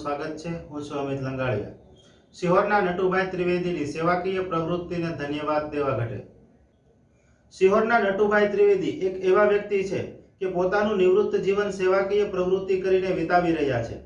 સ્વાગત છે. હું છું અમિત લંગાળિયા સિહોરના નટુભાઈ ત્રિવેદીની સેવાકીય પ્રવૃત્તિને ધન્યવાદ દેવા ઘટે. સિહોરના નટુભાઈ ત્રિવેદી એક એવા વ્યક્તિ છે કે પોતાનું નિવૃત્ત જીવન સેવાકીય પ્રવૃત્તિ કરીને વિતાવી રહ્યા છે.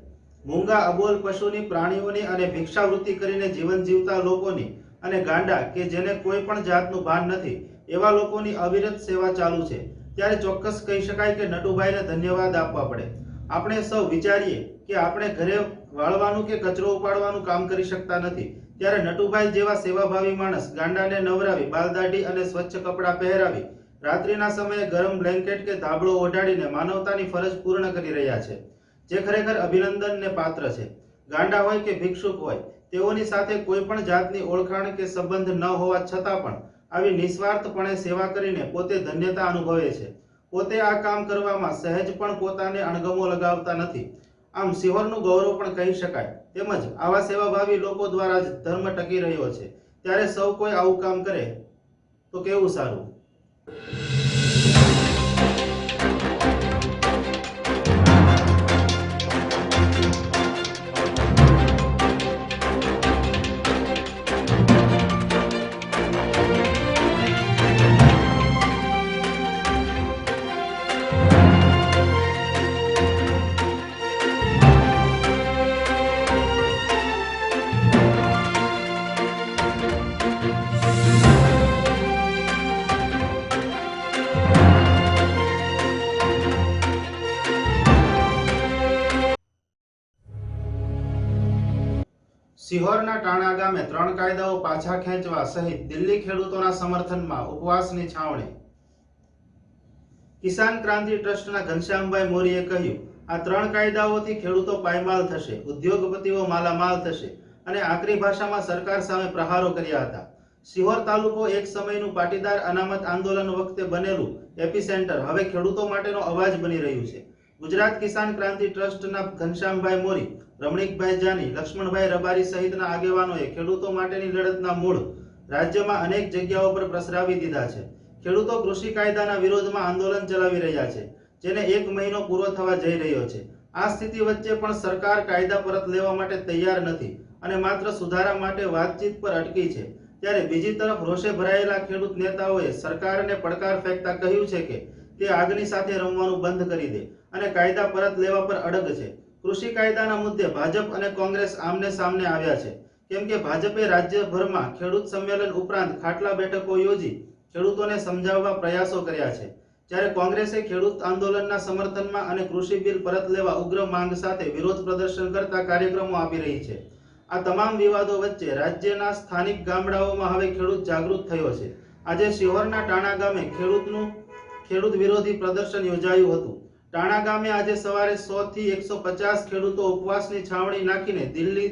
મૂંગા અબોલ પશુની પ્રાણીઓની અને ભિક્ષાવૃત્તિ કરીને જીવન જીવતા લોકોની અને ગાંડા કે જેને કોઈ પણ જાતનું ભાન નથી, એવા લોકોની અવિરત સેવા ચાલુ છે. ત્યારે ચોક્કસ કહી શકાય કે નટુભાઈને ધન્યવાદ આપવા પડે. આપણે સૌ વિચારીએ કે આપણે ઘરે વાળવાનું કે કચરો ઉપાડવાનું કામ કરી શકતા નથી. ત્યારે નટુભાઈ જેવા સેવાભાવી માણસ ગાંડાને નવરાવી, બાલદાઢી અને સ્વચ્છ કપડાં પહેરાવી, રાત્રિના સમયે ગરમ બ્લેન્કેટ કે ધાબળો ઓઢાડીને માનવતાની ફરજ પૂર્ણ કરી રહ્યા છે. જે ખરેખર અભિનંદનને પાત્ર છે. ગાંડા હોય કે ભિક્ષુક હોય, તેઓની સાથે કોઈ પણ જાતની ઓળખાણ કે સંબંધ ન હોવા છતાં પણ આવી નિસ્વાર્થપણે સેવા કરીને પોતે ધન્યતા અનુભવે છે. પોતે આ કામ કરવામાં સહેજ પણ પોતાને અણગમો લગાવતા નથી. આમ સિહોરનું ગૌરવ પણ કહી શકાય. તેમજ આવા સેવાભાવી લોકો દ્વારા જ ધર્મ ટકી રહ્યો છે. ત્યારે સૌ કોઈ આવું કામ કરે તો કેવું સારું? સિહોરના ટાણા ગામે ત્રણ કાયદાઓ પાછા ખેંચવા સહિત દિલ્હી ખેડૂતોના સમર્થનમાં ઉપવાસની છાવણી. કિસાન ક્રાંતિ ટ્રસ્ટના ઘનશ્યામભાઈ મોરીએ કહ્યું, આ ત્રણ કાયદાઓથી ખેડૂતો પાયમાલ થશે, ઉદ્યોગપતિઓ માલામાલ થશે અને આકરી ભાષામાં સરકાર સામે પ્રહારો કર્યા હતા. સિહોર તાલુકો એક સમયનું પાટીદાર અનામત આંદોલન વખતે બનેલું એપિસેન્ટર હવે ખેડૂતો માટેનો અવાજ બની રહ્યું છે. ગુજરાત કિસાન ક્રાંતિ ટ્રસ્ટના ઘનશ્યામભાઈ મોરી રમણીકભાઈ જાની, લક્ષ્મણભાઈ રબારી સહિતના આગેવાનોએ ખેડૂતો માટેની લડતના મૂળ રાજ્યમાં અનેક જગ્યાઓ પર પ્રસરાવી દીધા છે. ખેડૂતો કૃષિ કાયદાના વિરોધમાં આંદોલન ચલાવી રહ્યા છે, જેને એક મહિનો પૂરો થવા જઈ રહ્યો છે. આ સ્થિતિ વચ્ચે પણ સરકાર કાયદા પરત લેવા માટે તૈયાર નથી અને માત્ર સુધારા માટે વાતચીત પર અટકી છે. ત્યારે બીજી તરફ રોષે ભરાયેલા ખેડૂત નેતાઓએ સરકારને પડકાર ફેંકતા કહ્યું છે કે તે આગની સાથે રમવાનું બંધ કરી દે અને કાયદા પરત લેવા પર અડગ છે. કૃષિ કાયદાના મુદ્દે ભાજપ અને કોંગ્રેસ આમને સામને આવ્યા છે. કેમ કે ભાજપે રાજ્યભરમાં ખેડૂત સંમેલન ઉપરાંત ખાટલા બેઠકો યોજી ખેડૂતોને સમજાવવા પ્રયાસો કર્યા છે. જ્યારે કોંગ્રેસે ખેડૂત આંદોલનના સમર્થનમાં અને કૃષિ બિલ પરત લેવા ઉગ્ર માંગ સાથે વિરોધ પ્રદર્શન કરતા કાર્યક્રમો આપી રહી છે. આ તમામ વિવાદો વચ્ચે રાજ્યના સ્થાનિક ગામડાઓમાં હવે ખેડૂત જાગૃત થયો છે. આજે શિહોરના ટાણા ગામે ખેડૂતનું ખેડૂત વિરોધી પ્રદર્શન યોજાયું હતું. ટાણા ગામે આજે સવારે સો થી એકસો પચાસ ખેડૂતો ઉપવાસની છાવણી નાખીને દિલ્હી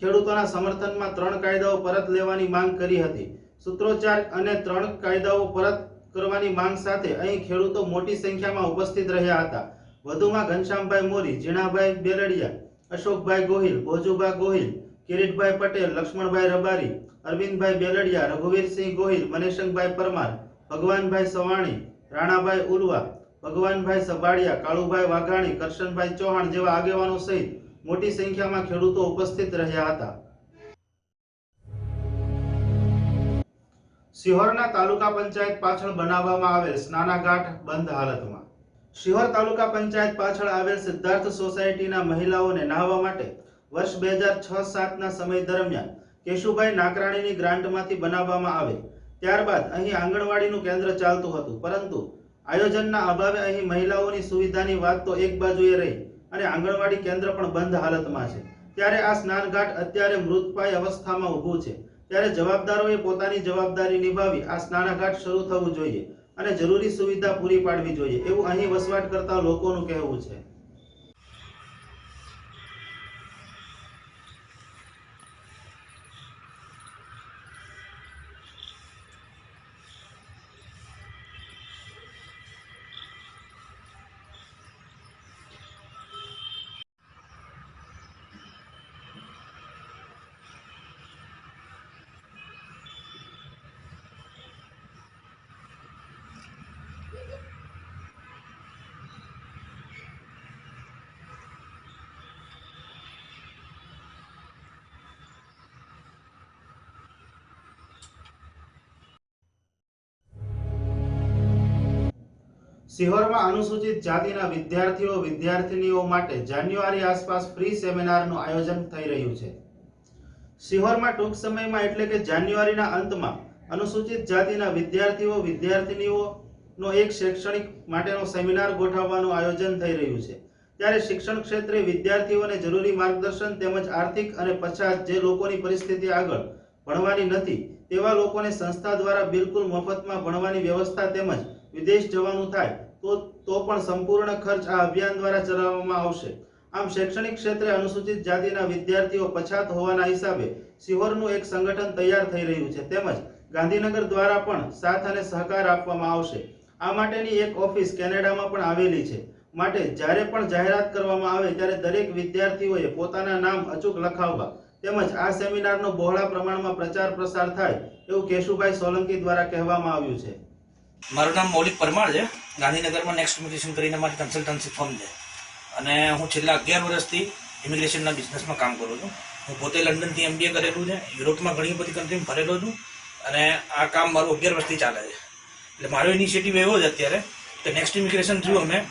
ખેડૂતોના સમર્થનમાં ત્રણ કાયદાઓ પરત લેવાની માંગ કરી હતી. સૂત્રોચ્ચાર અને ત્રણ કાયદાઓ પરત કરવાની માંગ સાથે અહીં ખેડૂતો મોટી સંખ્યામાં ઉપસ્થિત રહ્યા હતા. વધુમાં ઘનશ્યામભાઈ મોરી, ઝીણાભાઈ બેલડિયા અશોકભાઈ ગોહિલ, ભોજુભા ગોહિલ, કિરીટભાઈ પટેલ, લક્ષ્મણભાઈ રબારી, અરવિંદભાઈ બેલડિયા રઘુવીરસિંહ ગોહિલ મનેશંગભાઈ પરમાર, ભગવાનભાઈ સવાણી, રાણાભાઈ ઉલવા ભગવાનભાઈ સભાડિયા કાળુભાઈ વાઘાણી, કરશનભાઈ ચૌહાણ જેવા આગેવાનો સહિત મોટી સંખ્યામાં ખેડૂતો ઉપસ્થિત રહ્યા હતા. શિહોરના તાલુકા પંચાયત પાછળ બનાવવામાં આવેલ સ્નાનાઘાટ બંધ હાલતમાં. શિહોર તાલુકા પંચાયત પાછળ આવેલ સિદ્ધાર્થ સોસાયટીના મહિલાઓને નાહવા માટે વર્ષ બે હજાર છ સાતના સમય દરમિયાન કેશુભાઈ નાકરાણીની ગ્રાન્ટમાંથી બનાવવામાં આવે. ત્યારબાદ અહીં આંગણવાડીનું કેન્દ્ર ચાલતું હતું, પરંતુ આયોજનના અભાવે અહીં મહિલાઓની સુવિધાની વાત તો એક બાજુએ રહી અને આંગણવાડી કેન્દ્ર પણ બંધ હાલતમાં છે. ત્યારે આ સ્નાનઘાટ અત્યારે મૃતપાય અવસ્થામાં ઊભું છે. ત્યારે જવાબદારોએ પોતાની જવાબદારી નિભાવી આ સ્નાનઘાટ શરૂ થવું જોઈએ અને જરૂરી સુવિધા પૂરી પાડવી જોઈએ એવું અહીં વસવાટ કરતા લોકોનું કહેવું છે. સિહોરમાં અનુસૂચિત જાતિના વિદ્યાર્થીઓ, વિદ્યાર્થિનીઓ માટે જાન્યુઆરી આસપાસ ફ્રી સેમિનારનું આયોજન થઈ રહ્યું છે. સિહોરમાં ટૂંક સમયમાં એટલે કે જાન્યુઆરીના અંતમાં અનુસૂચિત જાતિના વિદ્યાર્થીઓ, વિદ્યાર્થિનીઓનો એક શૈક્ષણિક માટેનો સેમિનાર ગોઠવવાનું આયોજન થઈ રહ્યું છે. ત્યારે શિક્ષણ ક્ષેત્રે વિદ્યાર્થીઓને જરૂરી માર્ગદર્શન તેમજ આર્થિક અને પછાત જે લોકોની પરિસ્થિતિ આગળ ભણવાની નથી તેવા લોકોને સંસ્થા દ્વારા બિલકુલ મફતમાં ભણવાની વ્યવસ્થા તેમજ વિદેશ જવાનું થાય તો તો પણ સંપૂર્ણ ખર્ચ આ અભિયાન દ્વારા ચલાવવામાં આવશે. આમ શૈક્ષણિક ક્ષેત્રે અનુસૂચિત જાતિના વિદ્યાર્થીઓ પછાત હોવાના હિસાબે સિહોરનું એક સંગઠન તૈયાર થઈ રહ્યું છે. તેમજ ગાંધીનગર દ્વારા પણ સાથ અને સહકાર આપવામાં આવશે. આ માટેની એક ઓફિસ કેનેડામાં પણ આવેલી છે. માટે જ્યારે પણ જાહેરાત કરવામાં આવે ત્યારે દરેક વિદ્યાર્થીઓએ પોતાના નામ અચૂક લખાવવા તેમજ આ સેમિનારનો બહોળા પ્રમાણમાં પ્રચાર પ્રસાર થાય એવું કેશુભાઈ સોલંકી દ્વારા કહેવામાં આવ્યું છે. મારું નામ મૌલિક પરમાર છે. ગાંધીનગરમાં નેક્સ્ટ ઇમિગ્રેશન કરીને મારી કન્સલ્ટન્સી ફર્મ છે. અને હું છેલ્લા અગિયાર વર્ષથી ઇમિગ્રેશનના બિઝનેસમાં કામ કરું છું. હું પોતે લંડનથી એમબીએ કરેલું છે. યુરોપમાં ઘણી બધી કન્ટ્રીમાં ફરેલો છું. અને આ કામ મારું અગિયાર વર્ષથી ચાલે છે. એટલે મારો ઇનિશિયેટિવ એવો છે અત્યારે કે નેક્સ્ટ ઇમિગ્રેશન થ્રુ અમે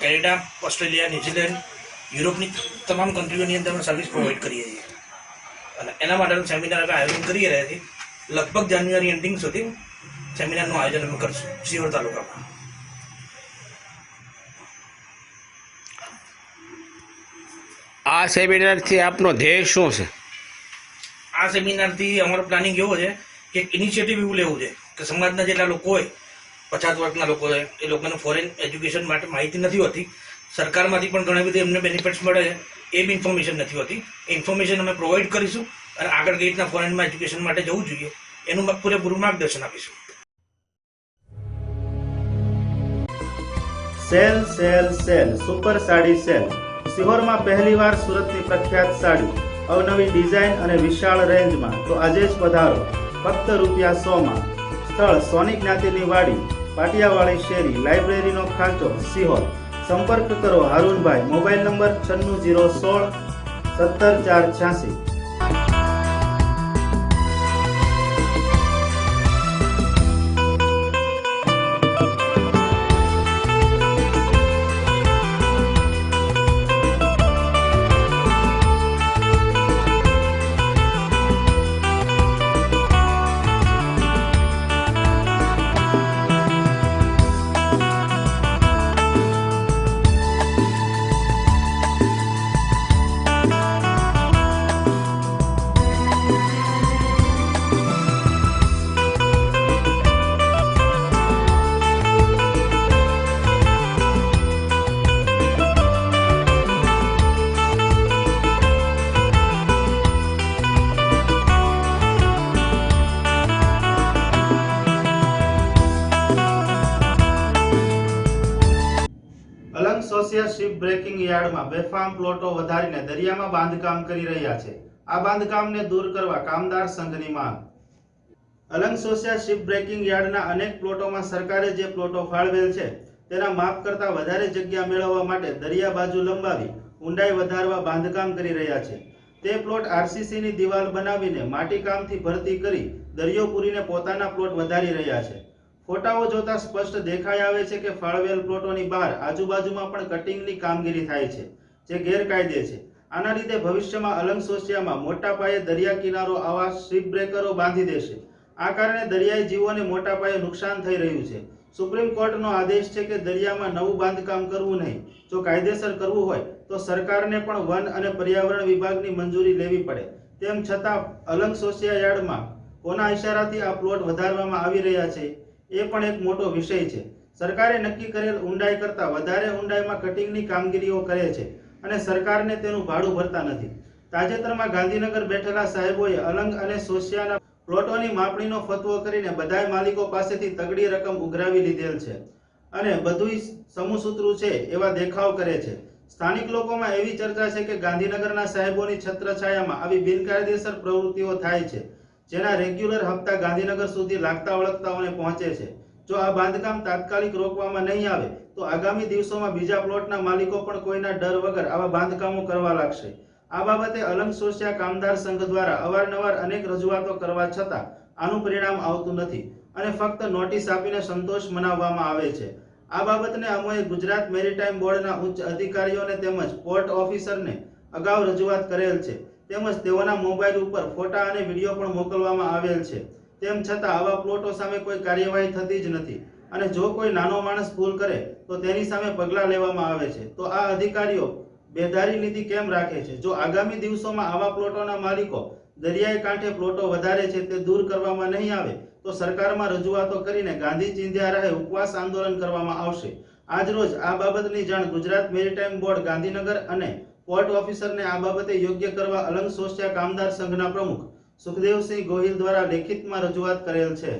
કેનેડા, ઓસ્ટ્રેલિયા, ન્યુઝીલેન્ડ, યુરોપની તમામ કન્ટ્રીઓની અંદર અમે સર્વિસ પ્રોવાઈડ કરીએ છીએ. અને એના માટેનું સેમિનાર આયોજન કરી રહ્યા છીએ. લગભગ જાન્યુઆરી એન્ડિંગ સુધી સેમિનારનું આયોજન અમે કરશું શિહોર તાલુકામાં. આ સેમિનારથી આપનો ધ્યેય શું છે? આ સેમિનારથી અમારો પ્લાનિંગ એવો છે કે ઇનિશિયેટિવ એવું લેવું છે કે સમાજના જેટલા લોકો હોય પચાસ વર્ગના લોકો હોય એ લોકોને ફોરેન એજ્યુકેશન માટે માહિતી નથી હોતી સરકારમાંથી પણ ઘણી બધી એમને બેનિફિટ્સ મળે છે એ બી ઇન્ફોર્મેશન નથી હોતી. એ ઇન્ફોર્મેશન અમે પ્રોવાઈડ કરીશું અને આગળ કઈ રીતના ફોરેનમાં એજ્યુકેશન માટે જવું જોઈએ એનું પૂરેપૂરું માર્ગદર્શન આપીશું. Sale sale sale, super sari, sale. સિહોરમાં પહેલીવાર સુરતની પ્રખ્યાત સાડી. અવનવી ડિઝાઇન અને વિશાળ રેન્જમાં. તો આજે જ પધારો. ફક્ત રૂપિયા સોમાં. સ્થળ સોની જ્ઞાતિની વાડી, પાટિયાવાળી શેરી, લાઇબ્રેરીનો ખાંચો, સિહોર. સંપર્ક કરો હારૂનભાઈ. મોબાઈલ નંબર છન્નું જીરો સોળ, સત્તર ચાર છ્યાસી. અલંગ શિપ બ્રેકિંગ યાર્ડમાં બેફામ પ્લોટો વધારીને દરિયામાં બાંધકામ કરી રહ્યા છે. આ બાંધકામને દૂર કરવા કામદાર સંઘની માંગ. અલંગ સોસિયા શિપ બ્રેકિંગ યાર્ડના અનેક પ્લોટોમાં સરકારે જે પ્લોટો ફાળવેલ છે, તેના માપ કરતાં વધારે જગ્યા મેળવવા માટે દરિયા બાજુ લંબાવી ઊંડાઈ વધારવા બાંધકામ કરી રહ્યા છે. તે પ્લોટ આરસીસીની દિવાલ બનાવીને માટીકામથી ભરતી કરી દરિયો પૂરીને પોતાના પ્લોટ વધારી રહ્યા છે. ફોટાઓ જોતા સ્પષ્ટ દેખાઈ આવે છે કે ફાળવેલ પ્લોટોની બહાર આજુબાજુમાં પણ કટિંગની કામગીરી થાય છે, જે ગેરકાયદે છે. આના લીધે ભવિષ્યમાં અલંગ સોસિયામાં મોટા પાયે દરિયા કિનારો આવા શિપ બ્રેકરો બાંધી દેશે. આ કારણે દરિયાઈ જીવોને મોટા પાયે નુકસાન થઈ રહ્યું છે. સુપ્રીમ કોર્ટનો આદેશ છે કે દરિયામાં નવું બાંધકામ કરવું નહીં. જો કાયદેસર કરવું હોય, તો સરકારને પણ વન અને પર્યાવરણ વિભાગની મંજૂરી લેવી પડે. તેમ છતાં અલંગ સોસિયા યાર્ડમાં કોના ઇશારાથી આ પ્લોટ વધારવામાં આવી રહ્યા છે? એ પણ એક મોટો વિષય છે. સરકારે નક્કી કરેલ ઊંડાઈ કરતાં વધારે ઊંડાઈમાં કટિંગની કામગીરીઓ કરે છે અને સરકારને તેનું ભાડું ભરતા નથી. તાજેતરમાં ગાંધીનગર બેઠેલા સાહેબોએ અલંગ અને સોસિયાના પ્લોટોની માપણીનો ફતવો કરીને બધાય માલિકો પાસેથી તગડી રકમ ઉઘરાવી લીધેલ છે અને બધુંય સમૂહસૂત્રું છે એવા દેખાવ કરે છે. સ્થાનિક લોકોમાં એવી ચર્ચા છે કે ગાંધીનગરના સાહેબોની છત્રછાયામાં આવી બિનકાયદેસર પ્રવૃત્તિઓ થાય છે. જેના રેગ્યુલર હપ્તા ગાંધીનગર સુધી લાગતા વળગતાઓને પહોંચે છે. જો આ બાંધકામ તાત્કાલિક રોકવામાં નહીં આવે, તો આગામી દિવસોમાં બીજા પ્લોટના માલિકો પણ કોઈના ડર વગર આવા બાંધકામો કરવા લાગશે. આ બાબતે અલંગ સોસિયા કામદાર સંઘ દ્વારા અવારનવાર અનેક રજૂઆતો કરવા છતાં આનું પરિણામ આવતું નથી અને ફક્ત નોટિસ આપીને સંતોષ મનાવવામાં આવે છે. આ બાબતને અમોએ ગુજરાત મેરીટાઈમ બોર્ડના ઉચ્ચ અધિકારીઓને તેમજ પોર્ટ ઓફિસરને અગાઉ રજૂઆત કરેલ છે. તેમજ તેઓના મોબાઈલ ઉપર ફોટા અને વીડિયો પણ મોકલવામાં આવેલ છે. તેમ છતાં આવા પ્લોટો સામે કોઈ કાર્યવાહી થતી જ નથી અને જો કોઈ નાનો માણસ ભૂલ કરે તો તેની સામે પગલાં લેવામાં આવે છે. તો આ અધિકારીઓ બેદારી નીતિ કેમ રાખે છે? જો આગામી દિવસોમાં આવા પ્લોટોના માલિકો દરિયાઈ કાંઠે પ્લોટો વધારે છે તે દૂર કરવામાં નહીં આવે, તો સરકારમાં રજૂઆતો કરીને ગાંધી ચિંધ્યા રાહે ઉપવાસ આંદોલન કરવામાં આવશે. આજરોજ આ બાબતની જાણ ગુજરાત મેરીટાઈમ બોર્ડ ગાંધીનગર અને પોર્ટ ઓફિસરને આ બાબતે યોગ્ય કરવા અલંગ સોસ્યા કામદાર સંઘના પ્રમુખ સુખદેવસિંહ ગોહિલ દ્વારા લેખિતમાં રજૂઆત કરેલ છે.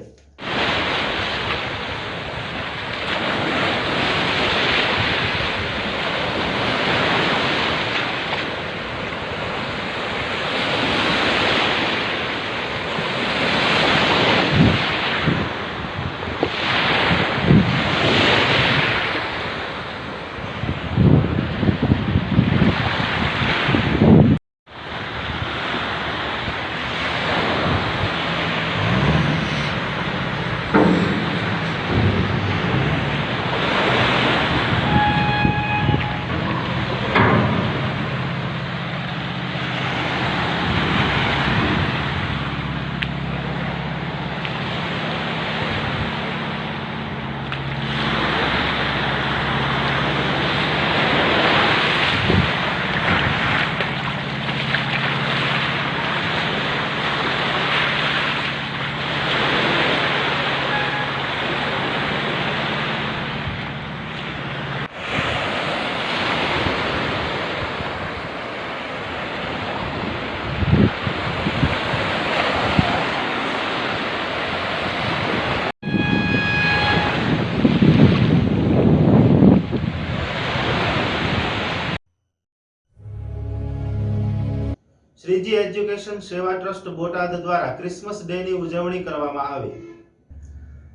શ્રીજી એજ્યુકેશન સેવા ટ્રસ્ટ બોટાદ દ્વારા ક્રિસમસ ડે ની ઉજવણી કરવામાં આવી.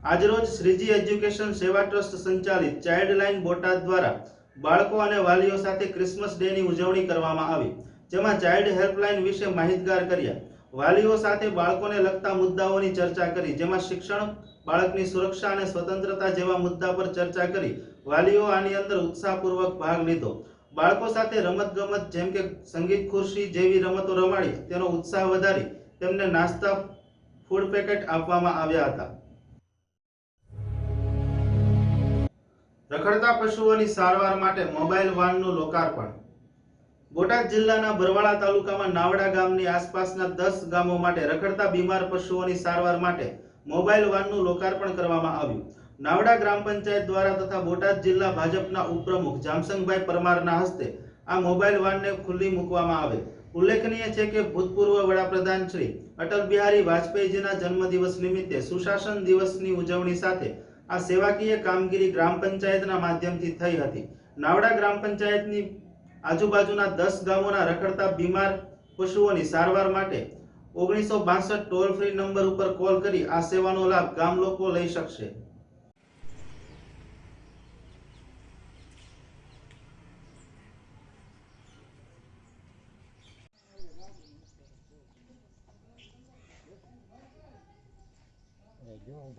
આજરોજ શ્રીજી એજ્યુકેશન સેવા ટ્રસ્ટ સંચાલિત ચાઇલ્ડ બોટાદ દ્વારા બાળકો અને વાલીઓ સાથે ક્રિસમસ ડે ની ઉજવણી કરવામાં આવી, જેમાં ચાઇલ્ડ હેલ્પલાઇન વિશે માહિતગાર કર્યા. વાલીઓ સાથે બાળકોને લગતા મુદ્દાઓની ચર્ચા કરી, જેમાં શિક્ષણ, બાળકની સુરક્ષા અને સ્વતંત્રતા જેવા મુદ્દા પર ચર્ચા કરી વાલીઓ આની અંદર ઉત્સાહપૂર્વક ભાગ લીધો. બાળકો સાથે રમત જેમ કે સંગીત ખુરશી જેવી રમતો રમાડી, તેનો ઉત્સાહ વધારી તેમને નાસ્તા ફૂડ પેકેટ આપવામાં આવ્યા હતા. રખડતા પશુઓની સારવાર માટે મોબાઈલ વાનનું લોકાર્પણ. બોટાદ જિલ્લાના બરવાળા તાલુકામાં નાવડા ગામની આસપાસના દસ ગામો માટે રખડતા બીમાર પશુઓની સારવાર માટે મોબાઈલ વાનનું લોકાર્પણ કરવામાં આવ્યું. નાવડા ગ્રામ પંચાયત દ્વારા તથા બોટાદ જિલ્લા ભાજપના ઉપપ્રમુખ જામસંગભાઈ પરમારના હસ્તે આ મોબાઈલ વાનને ખુલ્લી મૂકવામાં આવે. ઉલ્લેખનીય છે કે ભૂતપૂર્વ વડાપ્રધાન શ્રી અટલ બિહારી વાજપેયીજીના જન્મદિવસ નિમિત્તે સુશાસન દિવસની ઉજવણી સાથે આ સેવાકીય કામગીરી ગ્રામ પંચાયતના માધ્યમથી થઈ હતી. નાવડા ગ્રામ પંચાયતની આજુબાજુના દસ ગામોના રખડતા બીમાર પશુઓની સારવાર માટે ઓગણીસો બાસઠ ટોલ ફ્રી નંબર ઉપર કોલ કરી આ સેવાનો લાભ ગામ લોકો લઈ શકશે.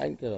આઈ કરો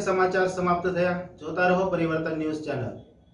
समाचार समाप्त थे जोता रहो परिवर्तन न्यूज़ चैनल